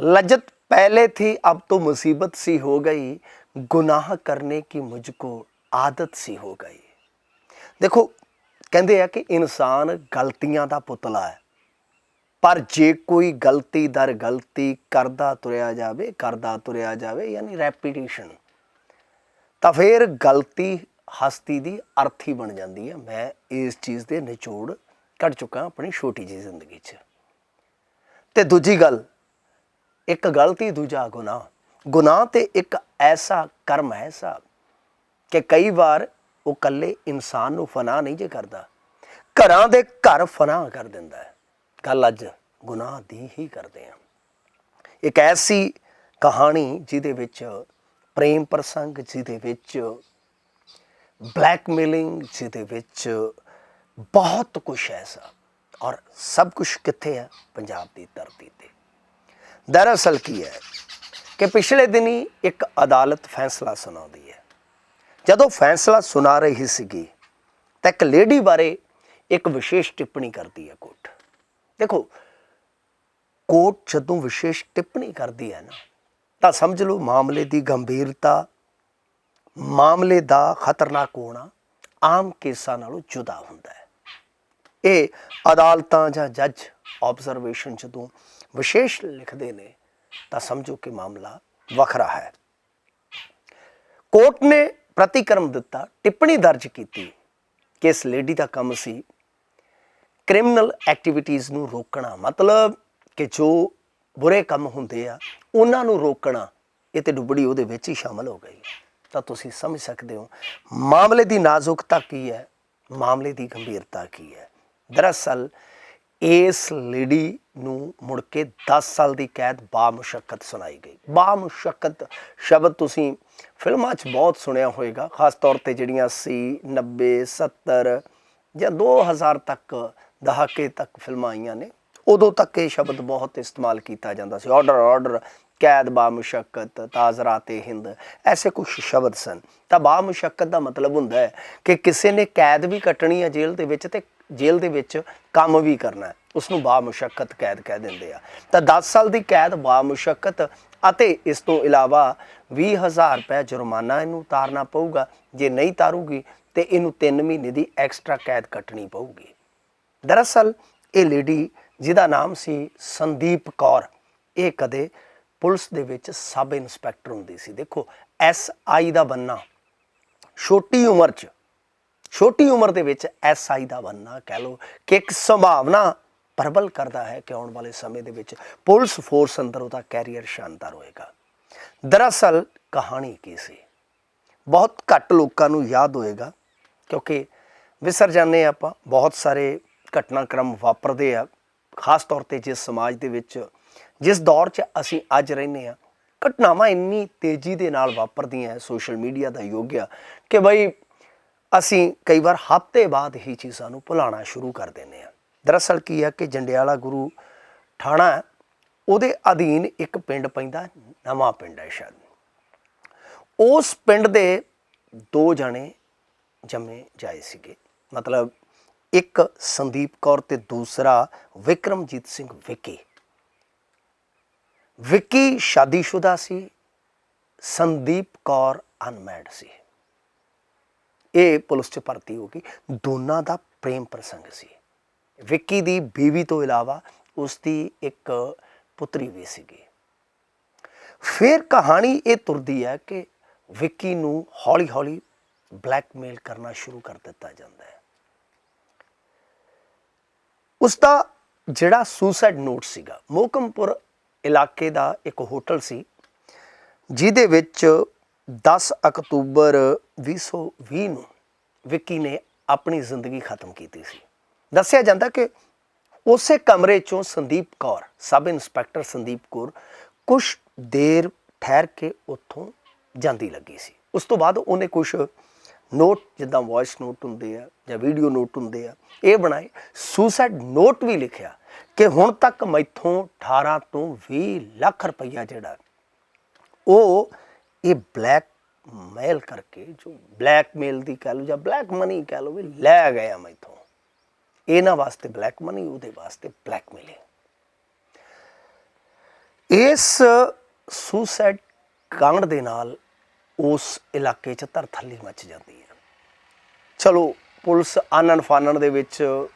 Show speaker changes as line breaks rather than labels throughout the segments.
लज्जत पहले थी अब तो मुसीबत सी हो गई गुनाह करने की मुझको आदत सी हो गई ਦੇਖੋ ਕਹਿੰਦੇ ਆ ਕਿ ਇਨਸਾਨ ਗਲਤੀਆਂ ਦਾ ਪੁਤਲਾ ਹੈ ਪਰ ਜੇ ਕੋਈ ਗਲਤੀ ਦਰ ਗਲਤੀ ਕਰਦਾ ਤੁਰਿਆ ਜਾਵੇ ਕਰਦਾ ਤੁਰਿਆ ਜਾਵੇ ਯਾਨੀ ਰੈਪੀਟੀਸ਼ਨ ਤਾਂ ਫਿਰ ਗਲਤੀ ਹਸਤੀ ਦੀ ਅਰਥੀ ਬਣ ਜਾਂਦੀ ਹੈ ਮੈਂ ਇਸ ਚੀਜ਼ ਦੇ ਨਿਚੋੜ ਕੱਢ ਚੁੱਕਾ ਆਪਣੀ ਛੋਟੀ ਜਿਹੀ ਜ਼ਿੰਦਗੀ 'ਚ ਤੇ ਦੂਜੀ ਗੱਲ ਇੱਕ ਗਲਤੀ, ਦੂਜਾ ਗੁਨਾਹ। ਗੁਨਾਹ ਤੇ ਇੱਕ ਐਸਾ ਕਰਮ ਹੈ ਸਾਹਿਬ ਕਿ ਕਈ ਵਾਰ ਉਹ ਕੱਲੇ ਇਨਸਾਨ ਨੂੰ ਫਨਾ ਨਹੀਂ ਜੇ ਕਰਦਾ। ਘਰਾਂ ਦੇ ਘਰ ਫਨਾ ਕਰ ਦਿੰਦਾ ਹੈ। ਗੱਲ ਅੱਜ ਗੁਨਾਹ ਦੀ ਹੀ ਕਰਦੇ ਹਾਂ। ਇੱਕ ਐਸੀ ਕਹਾਣੀ ਜਿਹਦੇ ਵਿੱਚ ਪ੍ਰੇਮ ਪ੍ਰਸੰਗ, ਜਿਹਦੇ ਵਿੱਚ ਬਲੈਕਮੇਲਿੰਗ, ਜਿਹਦੇ ਵਿੱਚ ਬਹੁਤ ਕੁਝ ਹੈ ਐਸਾ ਔਰ ਸਭ ਕੁਝ ਕਿੱਥੇ ਹੈ? ਪੰਜਾਬ ਦੀ ਧਰਤੀ ਤੇ। ਦਰਅਸਲ ਕੀ ਹੈ ਕਿ ਪਿਛਲੇ ਦਿਨੀ ਇੱਕ ਅਦਾਲਤ ਫੈਸਲਾ ਸੁਣਾਉਂਦੀ ਹੈ। ਜਦੋਂ ਫੈਸਲਾ ਸੁਣਾ ਰਹੀ ਸੀਗੀ, ਤਾਂ ਇੱਕ ਲੇਡੀ ਬਾਰੇ ਇੱਕ ਵਿਸ਼ੇਸ਼ ਟਿੱਪਣੀ ਕਰਦੀ ਹੈ ਕੋਰਟ। ਦੇਖੋ, ਕੋਰਟ ਜਦੋਂ ਵਿਸ਼ੇਸ਼ ਟਿੱਪਣੀ ਕਰਦੀ ਹੈ ਨਾ, ਤਾਂ ਸਮਝ ਲਓ ਮਾਮਲੇ ਦੀ ਗੰਭੀਰਤਾ, ਮਾਮਲੇ ਦਾ ਖਤਰਨਾਕ ਹੋਣਾ ਆਮ ਕੇਸਾਂ ਨਾਲੋਂ ਜੁਦਾ ਹੁੰਦਾ ਹੈ। ਇਹ ਅਦਾਲਤਾਂ ਜਾਂ ਜੱਜ ਆਬਜ਼ਰਵੇਸ਼ਨ ਜਦੋਂ ਵਿਸ਼ੇਸ਼ ਲਿਖਦੇ ਨੇ, ਤਾਂ ਸਮਝੋ ਕਿ ਮਾਮਲਾ ਵੱਖਰਾ ਹੈ। ਕੋਰਟ ਨੇ ਪ੍ਰਤੀਕਰਮ ਦਿੱਤਾ, ਟਿੱਪਣੀ ਦਰਜ ਕੀਤੀ ਕਿ ਇਸ ਲੇਡੀ ਦਾ ਕੰਮ ਸੀ ਕ੍ਰਿਮੀਨਲ ਐਕਟੀਵਿਟੀਜ਼ ਨੂੰ ਰੋਕਣਾ। ਮਤਲਬ ਕਿ ਜੋ ਬੁਰੇ ਕੰਮ ਹੁੰਦੇ ਆ, ਉਹਨਾਂ ਨੂੰ ਰੋਕਣਾ, ਇਹ ਤੇ ਡੁੱਬੜੀ ਉਹਦੇ ਵਿੱਚ ਹੀ ਸ਼ਾਮਲ ਹੋ ਗਈ। ਤਾਂ ਤੁਸੀਂ ਸਮਝ ਸਕਦੇ ਹੋ, ਮਾਮਲੇ ਦੀ ਨਾਜ਼ੁਕਤਾ ਕੀ ਹੈ, ਮਾਮਲੇ ਦੀ ਗੰਭੀਰਤਾ ਕੀ ਹੈ। ਦਰਅਸਲ ਇਸ ਲੇਡੀ ਨੂੰ ਮੁੜ ਕੇ 10 ਸਾਲ ਦੀ ਕੈਦ ਬਾ ਬਾਮੁਸ਼ੱਕਤ ਸੁਣਾਈ ਗਈ। ਬਾ ਬਾਮੁਸ਼ੱਕਤ ਸ਼ਬਦ ਤੁਸੀਂ ਫਿਲਮਾਂ 'ਚ ਬਹੁਤ ਸੁਣਿਆ ਹੋਵੇਗਾ, ਖਾਸ ਤੌਰ ਤੇ ਜਿਹੜੀਆਂ ਸੀ 90 70 ਜਾਂ 2000 ਤੱਕ, ਦਹਾਕੇ ਤੱਕ ਫਿਲਮਾਂ ਆਈਆਂ ਨੇ, ਉਦੋਂ ਤੱਕ ਇਹ ਸ਼ਬਦ ਬਹੁਤ ਇਸਤੇਮਾਲ ਕੀਤਾ ਜਾਂਦਾ ਸੀ। ਆਰਡਰ ਆਰਡਰ ਕੈਦ ਬਾ ਬਾਮੁਸ਼ੱਕਤ ਤਾਜ਼ਰਾਤੇ ਹਿੰਦ, ਐਸੇ ਕੁਝ ਸ਼ਬਦ ਸਨ। ਤਾਂ ਬਾਮੁਸ਼ੱਕਤ ਦਾ ਮਤਲਬ ਹੁੰਦਾ ਹੈ ਕਿ ਕਿਸੇ ਨੇ ਕੈਦ ਵੀ ਕੱਟਣੀ ਹੈ ਜੇਲ੍ਹ ਦੇ ਵਿੱਚ ਤੇ ਜੇਲ੍ਹ ਦੇ ਵਿੱਚ ਕੰਮ ਵੀ ਕਰਨਾ ਹੈ। ਉਸ ਨੂੰ ਬਾਮੁਸ਼ੱਕਤ ਕੈਦ ਕਹਿ ਦਿੰਦੇ ਆ। ਤਾਂ 10 ਸਾਲ ਦੀ ਕੈਦ, ਬਾਮੁਸ਼ੱਕਤ ਅਤੇ ਇਸ ਤੋਂ ਇਲਾਵਾ 20000 ਰੁਪਏ ਜੁਰਮਾਨਾ ਇਹਨੂੰ ਉਤਾਰਨਾ ਪਊਗਾ। ਜੇ ਨਹੀਂ ਤਾਰੂਗੀ, ਤੇ ਇਹਨੂੰ 3 ਮਹੀਨੇ ਦੀ ਐਕਸਟਰਾ ਕੈਦ ਕੱਟਣੀ ਪਊਗੀ। ਦਰਅਸਲ, ਇਹ ਲੇਡੀ ਜਿਹਦਾ ਨਾਮ ਸੀ ਸੰਦੀਪ ਕੌਰ, ਇਹ ਕਦੇ ਪੁਲਿਸ ਦੇ ਵਿੱਚ ਸਬ ਇੰਸਪੈਕਟਰ ਹੁੰਦੀ ਸੀ। ਦੇਖੋ, ਐਸ ਆਈ ਦਾ ਬੰਨਾ। ਛੋਟੀ ਉਮਰ 'ਚ ਛੋਟੀ ਉਮਰ ਦੇ ਵਿੱਚ ਐਸ ਆਈ ਦਾ ਬੰਨਾ ਕਹਿ ਲੋ ਕਿ ਇੱਕ ਸੰਭਾਵਨਾ ਪ੍ਰਬਲ ਕਰਦਾ ਹੈ ਕਿ ਆਉਣ ਵਾਲੇ ਸਮੇਂ ਦੇ ਵਿੱਚ ਪੁਲਿਸ ਫੋਰਸ ਅੰਦਰ ਉਹਦਾ ਕੈਰੀਅਰ ਸ਼ਾਨਦਾਰ ਹੋਏਗਾ। ਦਰਅਸਲ ਕਹਾਣੀ ਕੀ ਸੀ? ਬਹੁਤ ਘੱਟ ਲੋਕਾਂ ਨੂੰ ਯਾਦ ਹੋਏਗਾ, ਕਿਉਂਕਿ ਵਿਸਰ ਜਾਂਦੇ ਹਾਂ ਆਪਾਂ, ਬਹੁਤ ਸਾਰੇ ਘਟਨਾਕ੍ਰਮ ਵਾਪਰਦੇ ਆ, ਖਾਸ ਤੌਰ ਤੇ ਜਿਸ ਸਮਾਜ ਦੇ ਵਿੱਚ, ਜਿਸ ਦੌਰ 'ਚ ਅਸੀਂ ਅੱਜ ਰਹਿੰਦੇ ਆ ਘਟਨਾਵਾਂ ਇੰਨੀ ਤੇਜ਼ੀ ਦੇ ਨਾਲ ਵਾਪਰਦੀਆਂ ਸੋਸ਼ਲ ਮੀਡੀਆ ਦਾ ਯੋਗ ਆ ਕਿ ਬਈ ਅਸੀਂ ਕਈ ਵਾਰ ਹਫ਼ਤੇ ਬਾਅਦ ਹੀ ਚੀਜ਼ਾਂ ਨੂੰ ਭੁਲਾਉਣਾ ਸ਼ੁਰੂ ਕਰ ਦਿੰਦੇ ਆ ਦਰਅਸਲ ਕੀ ਹੈ ਕਿ ਜੰਡਿਆਲਾ ਗੁਰੂ ਥਾਣਾ ਉਹਦੇ ਅਧੀਨ ਇੱਕ ਪਿੰਡ ਪੈਂਦਾ, ਨਵਾਂ ਪਿੰਡ ਹੈ ਸ਼ਾਇਦ। ਉਸ ਪਿੰਡ ਦੇ ਦੋ ਜਣੇ ਜੰਮੇ ਜਾਏ ਸੀਗੇ। ਮਤਲਬ ਇੱਕ ਸੰਦੀਪ ਕੌਰ ਤੇ ਦੂਸਰਾ ਵਿਕਰਮਜੀਤ ਸਿੰਘ ਵਿੱਕੀ। ਵਿੱਕੀ ਸ਼ਾਦੀशुदा ਸੀ, ਸੰਦੀਪ ਕੌਰ ਅਨਮੈਡ ਸੀ। ਇਹ ਪੁਲਿਸ 'ਚ ਭਰਤੀ ਹੋ ਗਈ। ਦੋਨਾਂ ਦਾ ਪ੍ਰੇਮ ਪ੍ਰਸੰਗ ਸੀ। ਵਿੱਕੀ ਦੀ ਬੀਵੀ ਤੋਂ ਇਲਾਵਾ ਉਸ ਦੀ ਇੱਕ ਪੁੱਤਰੀ ਵੀ ਸੀਗੀ। ਫਿਰ ਕਹਾਣੀ ਇਹ ਤੁਰਦੀ ਹੈ ਕਿ ਵਿੱਕੀ ਨੂੰ ਹੌਲੀ-ਹੌਲੀ ਬਲੈਕਮੇਲ ਕਰਨਾ ਸ਼ੁਰੂ ਕਰ ਦਿੱਤਾ ਜਾਂਦਾ ਹੈ। ਉਸ ਦਾ ਜਿਹੜਾ ਸੁਸਾਈਡ ਨੋਟ ਸੀਗਾ, ਮੋਕਮਪੁਰ ਇਲਾਕੇ ਦਾ ਇੱਕ ਹੋਟਲ ਸੀ, ਜਿਹਦੇ ਵਿੱਚ 10 ਅਕਤੂਬਰ 2020 ਨੂੰ ਵਿੱਕੀ ਨੇ ਆਪਣੀ ਜ਼ਿੰਦਗੀ ਖਤਮ ਕੀਤੀ ਸੀ। ਦੱਸਿਆ ਜਾਂਦਾ ਕਿ ਉਸੇ ਕਮਰੇ ਚੋਂ ਸੰਦੀਪ ਕੌਰ, ਸਬ ਇੰਸਪੈਕਟਰ ਸੰਦੀਪ ਕੌਰ ਕੁਝ ਦੇਰ ਠਹਿਰ ਕੇ ਉੱਥੋਂ ਜਾਂਦੀ ਲੱਗੀ ਸੀ। ਉਸ ਤੋਂ ਬਾਅਦ ਉਹਨੇ ਕੁਝ ਨੋਟ ਜਿੱਦਾਂ ਵੌਇਸ ਨੋਟ ਹੁੰਦੇ ਆ ਜਾਂ ਵੀਡੀਓ ਨੋਟ ਹੁੰਦੇ ਆ, ਇਹ ਬਣਾਏ। ਸੁਸਾਈਡ ਨੋਟ ਵੀ ਲਿਖਿਆ ਕਿ ਹੁਣ ਤੱਕ ਮੈਥੋਂ 18 ਤੋਂ 20 ਲੱਖ ਰੁਪਈਆ ਜਿਹੜਾ ਉਹ ਇਹ ਬਲੈਕ ਮੇਲ ਕਰਕੇ, ਜੋ ਬਲੈਕਮੇਲ ਦੀ ਕਹਿ ਲਓ ਜਾਂ ਬਲੈਕ ਮਨੀ ਕਹਿ ਲਓ ਵੀ ਲੈ ਗਿਆ ਮੈਥੋਂ। ਇਹਨਾਂ ਵਾਸਤੇ ਬਲੈਕ ਮਨੀ ਉਹਦੇ ਵਾਸਤੇ ਬਲੈਕਮੇਲਿੰਗ ਇਸ ਸੁਸਾਈਡ ਕਾਂਡ ਦੇ ਨਾਲ ਉਸ ਇਲਾਕੇ 'ਚ ਧਰਥੱਲੀ ਮਚ ਜਾਂਦੀ ਹੈ। ਚਲੋ, ਪੁਲਿਸ ਆਨਣ ਫਾਨਣ ਦੇ ਵਿੱਚ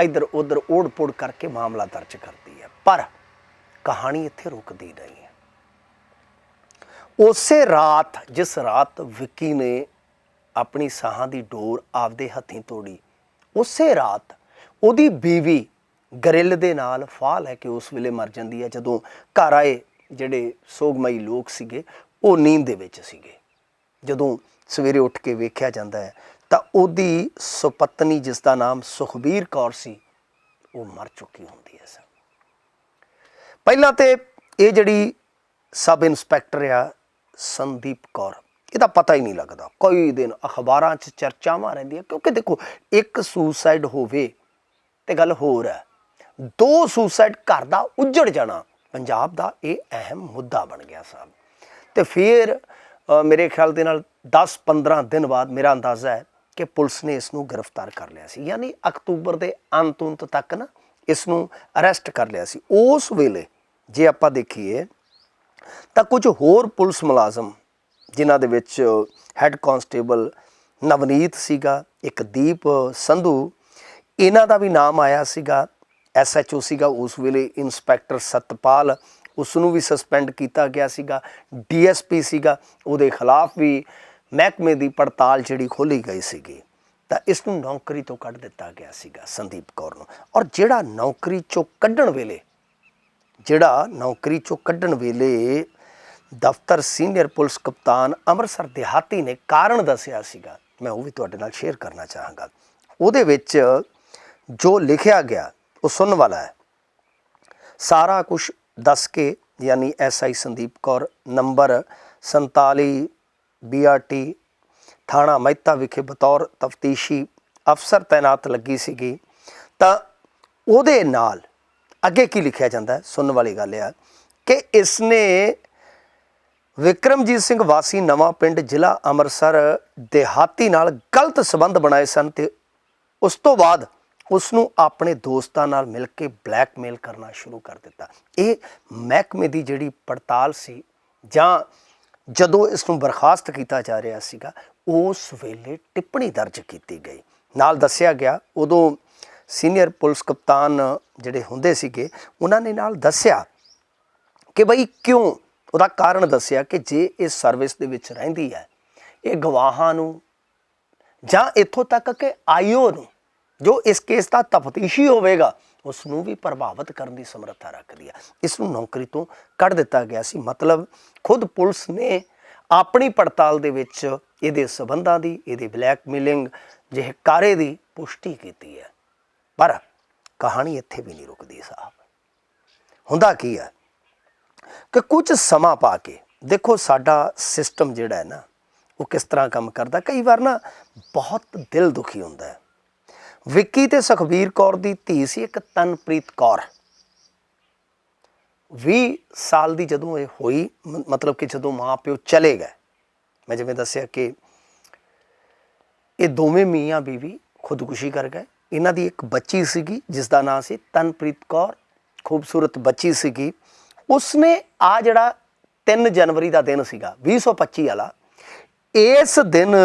ਇੱਧਰ ਉੱਧਰ ਓੜ-ਪੋੜ ਕਰਕੇ ਮਾਮਲਾ ਦਰਜ ਕਰਦੀ ਹੈ। ਪਰ ਕਹਾਣੀ ਇੱਥੇ ਰੁਕਦੀ ਨਹੀਂ ਹੈ। ਉਸੇ ਰਾਤ, ਜਿਸ ਰਾਤ ਵਿੱਕੀ ਨੇ ਆਪਣੀ ਸਾਹਾਂ ਦੀ ਡੋਰ ਆਪਦੇ ਹੱਥੀਂ ਤੋੜੀ, ਉਸੇ ਰਾਤ ਉਹਦੀ ਬੀਵੀ ਗਰਿੱਲ ਦੇ ਨਾਲ ਫਾਹ ਲੈ ਕੇ ਉਸ ਵੇਲੇ ਮਰ ਜਾਂਦੀ ਹੈ, ਜਦੋਂ ਘਰ ਆਏ ਜਿਹੜੇ ਸੋਗਮਈ ਲੋਕ ਸੀਗੇ, ਉਹ ਨੀਂਦ ਦੇ ਵਿੱਚ ਸੀਗੇ। ਜਦੋਂ ਸਵੇਰੇ ਉੱਠ ਕੇ ਵੇਖਿਆ ਜਾਂਦਾ ਹੈ, ਤਾਂ ਉਹਦੀ ਸੁਪਤਨੀ, ਜਿਸ ਦਾ ਨਾਮ ਸੁਖਬੀਰ ਕੌਰ ਸੀ, ਉਹ ਮਰ ਚੁੱਕੀ ਹੁੰਦੀ ਹੈ ਸਰ। ਪਹਿਲਾਂ ਤੇ ਇਹ ਜਿਹੜੀ ਸਬ ਇੰਸਪੈਕਟਰ ਆ ਸੰਦੀਪ ਕੌਰ। ਇਹਦਾ ਪਤਾ ਹੀ ਨਹੀਂ ਲੱਗਦਾ। ਕੋਈ ਦਿਨ ਅਖਬਾਰਾਂ 'ਚ ਚਰਚਾਵਾਂ ਰਹਿੰਦੀਆਂ, ਕਿਉਂਕਿ ਦੇਖੋ, ਇੱਕ ਸੁਸਾਈਡ ਹੋਵੇ ਤੇ ਗੱਲ ਹੋਰ ਹੈ। ਦੋ ਸੁਸਾਈਡ ਘਰ ਦਾ ਉੱਜੜ ਜਾਣਾ, ਪੰਜਾਬ ਦਾ ਇਹ ਅਹਿਮ ਮੁੱਦਾ ਬਣ ਗਿਆ ਸਾਹਿਬ। ਤੇ ਫਿਰ ਮੇਰੇ ਖਿਆਲ ਦੇ ਨਾਲ 10-15 ਦਿਨ ਬਾਅਦ ਮੇਰਾ ਅੰਦਾਜ਼ਾ ਹੈ ਕਿ ਪੁਲਿਸ ਨੇ ਇਸ ਨੂੰ ਗ੍ਰਿਫਤਾਰ ਕਰ ਲਿਆ ਸੀ। ਯਾਨੀ ਅਕਤੂਬਰ ਦੇ ਅੰਤ ਉੰਤ ਤੱਕ ਨਾ ਇਸ ਨੂੰ ਅਰੈਸਟ ਕਰ ਲਿਆ ਸੀ। ਉਸ ਵੇਲੇ ਜੇ ਆਪਾਂ ਦੇਖੀਏ ਤਾਂ ਕੁਝ ਹੋਰ ਪੁਲਿਸ ਮੁਲਾਜ਼ਮ, ਜਿਨ੍ਹਾਂ ਦੇ ਵਿੱਚ ਹੈੱਡ ਕਾਂਸਟੇਬਲ ਨਵਨੀਤ ਸੀਗਾ, ਇੱਕ ਦੀਪ ਸੰਧੂ, ਇਹਨਾਂ ਦਾ ਵੀ ਨਾਮ ਆਇਆ ਸੀਗਾ ਐਸਐਚਓ ਸੀਗਾ, ਉਸ ਵੇਲੇ ਇਨਸਪੈਕਟਰ ਸਤਪਾਲ ਉਸ ਨੂੰ ਵੀ ਸਸਪੈਂਡ ਕੀਤਾ ਗਿਆ ਸੀਗਾ ਡੀਐਸਪੀ ਸੀਗਾ, ਉਹਦੇ ਖਿਲਾਫ ਵੀ ਮਹਿਕਮੇ ਦੀ ਪੜਤਾਲ ਜਿਹੜੀ ਖੋਲੀ ਗਈ ਸੀਗੀ। ਤਾਂ ਇਸ ਨੂੰ ਨੌਕਰੀ ਤੋਂ ਕੱਢ ਦਿੱਤਾ ਗਿਆ ਸੀਗਾ ਸੰਦੀਪ ਕੌਰ ਨੂੰ। ਔਰ ਜਿਹੜਾ ਨੌਕਰੀ ਚੋਂ ਕੱਢਣ ਵੇਲੇ ਜਿਹੜਾ ਨੌਕਰੀ ਚੋਂ ਕੱਢਣ ਵੇਲੇ ਦਫ਼ਤਰ ਸੀਨੀਅਰ ਪੁਲਿਸ ਕਪਤਾਨ ਅੰਮ੍ਰਿਤਸਰ ਦਿਹਾਤੀ ਨੇ ਕਾਰਨ ਦੱਸਿਆ ਸੀਗਾ। ਮੈਂ ਉਹ ਵੀ ਤੁਹਾਡੇ ਨਾਲ ਸ਼ੇਅਰ ਕਰਨਾ ਚਾਹਾਂਗਾ। ਉਹਦੇ ਵਿੱਚ ਜੋ ਲਿਖਿਆ ਗਿਆ, ਉਹ ਸੁਣਨ ਵਾਲਾ ਹੈ। ਸਾਰਾ ਕੁਝ ਦੱਸ ਕੇ, ਯਾਨੀ SI Sandeep Kaur, number 47 BRT ਥਾਣਾ ਮਹਿਤਾ ਵਿਖੇ ਬਤੌਰ ਤਫਤੀਸ਼ੀ ਅਫਸਰ ਤਾਇਨਾਤ ਲੱਗੀ ਸੀਗੀ। ਤਾਂ ਉਹਦੇ ਨਾਲ ਅੱਗੇ ਕੀ ਲਿਖਿਆ ਜਾਂਦਾ ਹੈ? ਸੁਣਨ ਵਾਲੀ ਗੱਲ ਆ ਕਿ ਇਸ ਨੇ ਵਿਕਰਮਜੀਤ ਸਿੰਘ ਵਾਸੀ ਨਵਾਂ ਪਿੰਡ ਜ਼ਿਲ੍ਹਾ ਅੰਮ੍ਰਿਤਸਰ ਦਿਹਾਤੀ ਨਾਲ ਗਲਤ ਸੰਬੰਧ ਬਣਾਏ ਸਨ ਤੇ ਉਸ ਤੋਂ ਬਾਅਦ ਉਸ ਨੂੰ ਆਪਣੇ ਦੋਸਤਾਂ ਨਾਲ ਮਿਲ ਕੇ ਬਲੈਕਮੇਲ ਕਰਨਾ ਸ਼ੁਰੂ ਕਰ ਦਿੱਤਾ। ਇਹ ਮਹਿਕਮੇ ਦੀ ਜਿਹੜੀ ਪੜਤਾਲ ਸੀ ਜਾਂ ਜਦੋਂ ਇਸ ਨੂੰ ਬਰਖਾਸਤ ਕੀਤਾ ਜਾ ਰਿਹਾ ਸੀਗਾ ਉਸ ਵੇਲੇ ਟਿੱਪਣੀ ਦਰਜ ਕੀਤੀ ਗਈ। ਨਾਲ ਦੱਸਿਆ ਗਿਆ, ਉਦੋਂ ਸੀਨੀਅਰ ਪੁਲਿਸ ਕਪਤਾਨ ਜਿਹੜੇ ਹੁੰਦੇ ਸੀਗੇ, ਉਹਨਾਂ ਨੇ ਨਾਲ ਦੱਸਿਆ ਕਿ ਬਈ ਕਿਉਂ ਉਹਦਾ ਕਾਰਨ ਦੱਸਿਆ ਕਿ ਜੇ ਇਹ ਸਰਵਿਸ ਦੇ ਵਿੱਚ ਰਹਿੰਦੀ ਹੈ, ਇਹ ਗਵਾਹਾਂ ਨੂੰ ਜਾਂ ਇੱਥੋਂ ਤੱਕ ਕਿ ਆਈਓ ਨੂੰ, ਜੋ ਇਸ ਕੇਸ ਦਾ ਤਫਤੀਸ਼ੀ ਹੋਵੇਗਾ ਉਸ ਨੂੰ ਵੀ ਪ੍ਰਭਾਵਿਤ ਕਰਨ ਦੀ ਸਮਰੱਥਾ ਰੱਖਦੀ ਹੈ। ਇਸ ਨੂੰ ਨੌਕਰੀ ਤੋਂ ਕੱਢ ਦਿੱਤਾ ਗਿਆ ਸੀ। ਮਤਲਬ ਖੁਦ ਪੁਲਿਸ ਨੇ ਆਪਣੀ ਪੜਤਾਲ ਦੇ ਵਿੱਚ ਇਹਦੇ ਸਬੰਧਾਂ ਦੀ, ਇਹਦੇ ਬਲੈਕਮੇਲਿੰਗ ਜਿਹੇ ਕਾਰੇ ਦੀ ਪੁਸ਼ਟੀ ਕੀਤੀ ਹੈ। ਪਰ ਕਹਾਣੀ ਇੱਥੇ ਵੀ ਨਹੀਂ ਰੁਕਦੀ ਸਾਹਿਬ। ਹੁੰਦਾ ਕੀ ਹੈ ਕਿ ਕੁਝ ਸਮਾਂ ਪਾ ਕੇ ਦੇਖੋ ਸਾਡਾ ਸਿਸਟਮ ਜਿਹੜਾ ਹੈ ਨਾ, ਉਹ ਕਿਸ ਤਰ੍ਹਾਂ ਕੰਮ ਕਰਦਾ। ਕਈ ਵਾਰ ਨਾ ਬਹੁਤ ਦਿਲ ਦੁਖੀ ਹੁੰਦਾ ਹੈ। ਵਿੱਕੀ ਤੇ ਸੁਖਬੀਰ ਕੌਰ ਦੀ ਧੀ ਸੀ ਇੱਕ ਤਨਪ੍ਰੀਤ ਕੌਰ। 20 ਸਾਲ ਦੀ ਜਦੋਂ ਇਹ ਹੋਈ ਮਤਲਬ ਕਿ ਜਦੋਂ ਮਾਂ ਪਿਓ ਚਲੇ ਗਏ। ਮੈਂ ਜਿਵੇਂ ਦੱਸਿਆ ਕਿ ਇਹ ਦੋਵੇਂ ਮੀਆਂ ਬੀਵੀ ਖੁਦਕੁਸ਼ੀ ਕਰ ਗਏ। ਇਹਨਾਂ ਦੀ ਇੱਕ ਬੱਚੀ ਸੀਗੀ ਜਿਸ ਦਾ ਨਾਮ ਸੀ ਤਨਪ੍ਰੀਤ ਕੌਰ, ਖੂਬਸੂਰਤ ਬੱਚੀ ਸੀਗੀ। ਉਸਨੇ ਆ ਜਿਹੜਾ 3 ਜਨਵਰੀ ਦਾ ਦਿਨ ਸੀਗਾ 2025 ਵਾਲਾ, ਇਸ ਦਿਨ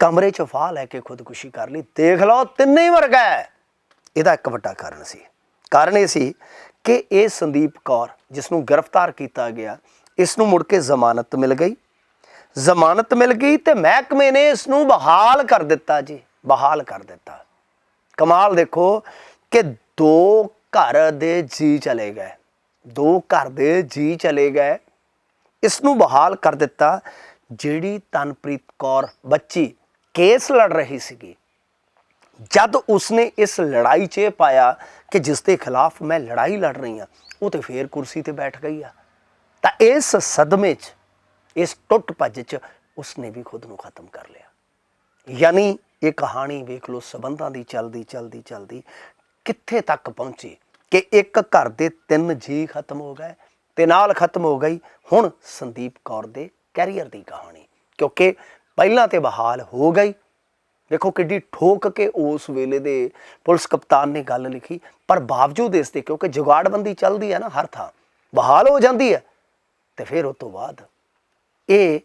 ਕਮਰੇ 'ਚ ਫਾਹ ਲੈ ਕੇ ਖੁਦਕੁਸ਼ੀ ਕਰ ਲਈ। ਦੇਖ ਲਓ, ਤਿੰਨੇ ਹੀ ਮਰ ਇਹਦਾ ਇੱਕ ਵੱਡਾ ਕਾਰਨ ਸੀ। ਕਾਰਨ ਇਹ ਸੀ ਕਿ ਇਹ ਸੰਦੀਪ ਕੌਰ ਜਿਸ ਨੂੰ ਗ੍ਰਿਫਤਾਰ ਕੀਤਾ ਗਿਆ ਇਸ ਨੂੰ ਮੁੜ ਕੇ ਜ਼ਮਾਨਤ ਮਿਲ ਗਈ। ਜ਼ਮਾਨਤ ਮਿਲ ਗਈ ਤੇ ਮਹਿਕਮੇ ਨੇ ਇਸ ਨੂੰ ਬਹਾਲ ਕਰ ਦਿੱਤਾ ਜੀ, ਬਹਾਲ ਕਰ ਦਿੱਤਾ। ਕਮਾਲ ਦੇਖੋ ਕਿ ਦੋ ਘਰ ਦੇ ਜੀ ਚਲੇ ਗਏ। ਦੋ ਘਰ ਦੇ ਜੀ ਚਲੇ ਗਏ। ਇਸ ਨੂੰ ਬਹਾਲ ਕਰ ਦਿੱਤਾ ਜਿਹੜੀ ਤਨਪ੍ਰੀਤ ਕੌਰ ਬੱਚੀ ਕੇਸ ਲੜ ਰਹੀ ਸੀਗੀ। ਜਦ ਉਸਨੇ ਇਸ ਲੜਾਈ 'ਚ ਇਹ ਪਾਇਆ ਕਿ ਜਿਸ ਦੇ ਖਿਲਾਫ ਮੈਂ ਲੜਾਈ ਲੜ ਰਹੀ ਹਾਂ, ਉਹ ਤੇ ਫੇਰ ਕੁਰਸੀ ਤੇ ਬੈਠ ਗਈ ਆ। ਤਾਂ ਇਸ ਸਦਮੇ 'ਚ, ਇਸ ਟੁੱਟ ਭੱਜ 'ਚ ਉਸਨੇ ਵੀ ਖੁਦ ਨੂੰ ਖਤਮ ਕਰ ਲਿਆ। ਯਾਨੀ ਇਹ ਕਹਾਣੀ ਵੇਖ ਲਓ, ਸਬੰਧਾਂ ਦੀ ਚਲਦੀ ਚਲਦੀ ਚਲਦੀ। ਕਿੱਥੇ ਤੱਕ ਪਹੁੰਚੀ ਕਿ ਇੱਕ ਘਰ ਦੇ ਤਿੰਨ ਜੀ ਖਤਮ ਹੋ ਗਏ ਤੇ ਨਾਲ ਖਤਮ ਹੋ ਗਈ ਹੁਣ ਸੰਦੀਪ ਕੌਰ ਦੇ ਕੈਰੀਅਰ ਦੀ ਕਹਾਣੀ। ਕਿਉਂਕਿ ਪਹਿਲਾਂ ਤੇ ਬਹਾਲ ਹੋ ਗਈ। ਦੇਖੋ ਕਿੱਡੀ ਠੋਕ ਕੇ ਉਸ ਵੇਲੇ ਦੇ ਪੁਲਿਸ ਕਪਤਾਨ ਨੇ ਗੱਲ ਲਿਖੀ, ਪਰ ਬਾਵਜੂਦ ਇਸ ਦੇ ਕਿਉਂਕਿ ਜੁਗਾੜਬੰਦੀ ਚੱਲਦੀ ਹੈ ਨਾ ਹਰ ਥਾਂ, ਬਹਾਲ ਹੋ ਜਾਂਦੀ ਹੈ। ਤੇ ਫਿਰ ਉਸ ਤੋਂ ਬਾਅਦ ਇਹ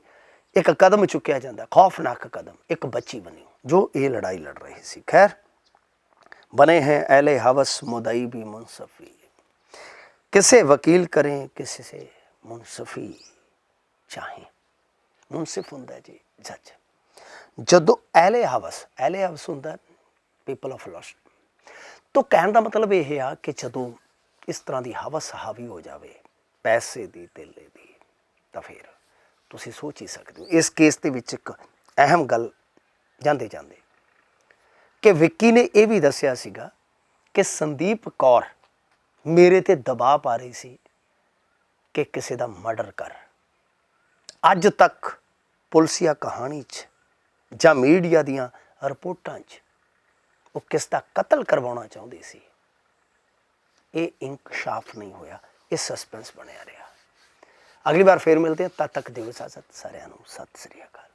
ਇੱਕ ਕਦਮ ਚੁੱਕਿਆ ਜਾਂਦਾ, ਖੌਫਨਾਕ ਕਦਮ, ਇੱਕ ਬੱਚੀ ਬਣੀ ਜੋ ਇਹ ਲੜਾਈ ਲੜ ਰਹੀ ਸੀ ਖੈਰ ਬਨੇ ਹੈ ਐਲੇ ਹਵਸ ਮੁਦਈ ਵੀ ਮੁਨਸਫੀ ਕਿਸੇ ਵਕੀਲ ਕਰੇ ਕਿਸੇ ਸੇ ਮੁਨਸਫੀ ਚਾਹੇ ਮੁਨਸਿਫ ਹੁੰਦਾ ਜੀ ਜੱਜ ਜਦੋਂ ਐਲੇ ਹਵਸ ਐਲੇ ਹਵਸ ਹੁੰਦਾ ਪੀਪਲ ਆਫ ਲਸਟ ਤੋਂ ਕਹਿਣ ਦਾ ਮਤਲਬ ਇਹ ਆ ਕਿ ਜਦੋਂ ਇਸ ਤਰ੍ਹਾਂ ਦੀ ਹਵਸ ਹਾਵੀ ਹੋ ਜਾਵੇ ਪੈਸੇ ਦੀ ਤੇਲੇ ਦੀ ਤਾਂ ਫਿਰ ਤੁਸੀਂ ਸੋਚ ਹੀ ਸਕਦੇ ਹੋ ਇਸ ਕੇਸ ਦੇ ਵਿੱਚ ਇੱਕ ਅਹਿਮ ਗੱਲ ਜਾਂਦੇ ਜਾਂਦੇ। ਕਿ ਵਿੱਕੀ ਨੇ ਇਹ ਵੀ ਦੱਸਿਆ ਸੀਗਾ ਕਿ ਸੰਦੀਪ ਕੌਰ ਮੇਰੇ ਤੇ ਦਬਾਅ ਪਾ ਰਹੀ ਸੀ ਕਿ ਕਿਸੇ ਦਾ ਮਰਡਰ ਕਰ। ਅੱਜ ਤੱਕ ਪੁਲਸੀਆ ਕਹਾਣੀ 'ਚ ਜਾਂ ਮੀਡੀਆ ਦੀਆਂ ਰਿਪੋਰਟਾਂ 'ਚ ਉਹ ਕਿਸ ਦਾ ਕਤਲ ਕਰਵਾਉਣਾ ਚਾਹੁੰਦੀ ਸੀ, ਇਹ ਇਨਕਸ਼ਾਫ ਨਹੀਂ ਹੋਇਆ, ਇਹ ਸਸਪੈਂਸ ਬਣਿਆ ਰਿਹਾ। ਅਗਲੀ ਵਾਰ ਫੇਰ ਮਿਲਦੇ ਹਾਂ, ਤਦ ਤੱਕ ਦਿਓ ਇਜਾਜ਼ਤ ਸਾਰਿਆਂ ਨੂੰ, ਸਤਿ ਸ੍ਰੀ ਅਕਾਲ।